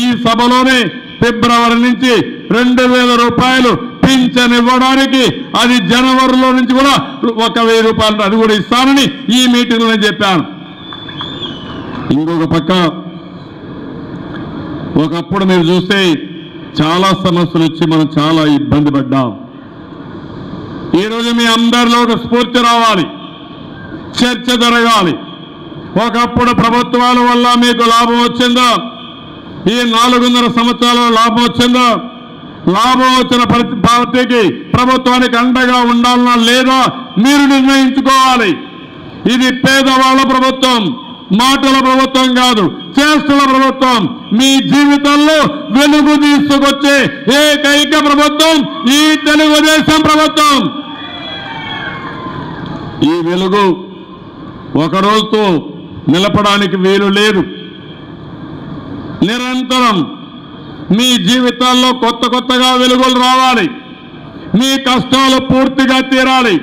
ఈ సభలోనే ఫిబ్రవరి నుంచి రెండు వేల రూపాయలు పింఛన్ ఇవ్వడానికి అది జనవరిలో నుంచి కూడా ఒక వెయ్యి రూపాయలు అది కూడా ఇస్తానని ఈ మీటింగ్లో నేను చెప్పాను. ఇంకొక పక్క ఒకప్పుడు మీరు చూస్తే చాలా సమస్యలు వచ్చి మనం చాలా ఇబ్బంది పడ్డాం. ఈరోజు మీ అందరిలో ఒక స్ఫూర్తి రావాలి. చర్చ జరగాలి. ఒకప్పుడు ప్రభుత్వాల వల్ల మీకు లాభం వచ్చిందా? ఈ నాలుగున్నర సంవత్సరాల లాభం వచ్చిందో లాభం వచ్చిన పార్టీకి ప్రభుత్వానికి అండగా ఉండాలన్నా లేదా మీరు నిర్ణయించుకోవాలి. ఇది పేదవాళ్ళ ప్రభుత్వం మాటల ప్రభుత్వం కాదు చేష్టల ప్రభుత్వం. మీ జీవితంలో వెలుగు తీసుకొచ్చే ఏకైక ప్రభుత్వం ఈ తెలుగుదేశం ప్రభుత్వం. ఈ వెలుగు ఒక రోజుతో నిలపడానికి వీలు లేదు. నిరంతరం మీ జీవితాల్లో కొత్త కొత్తగా వెలుగులు రావాలి. మీ కష్టాలు పూర్తిగా తీరాలి.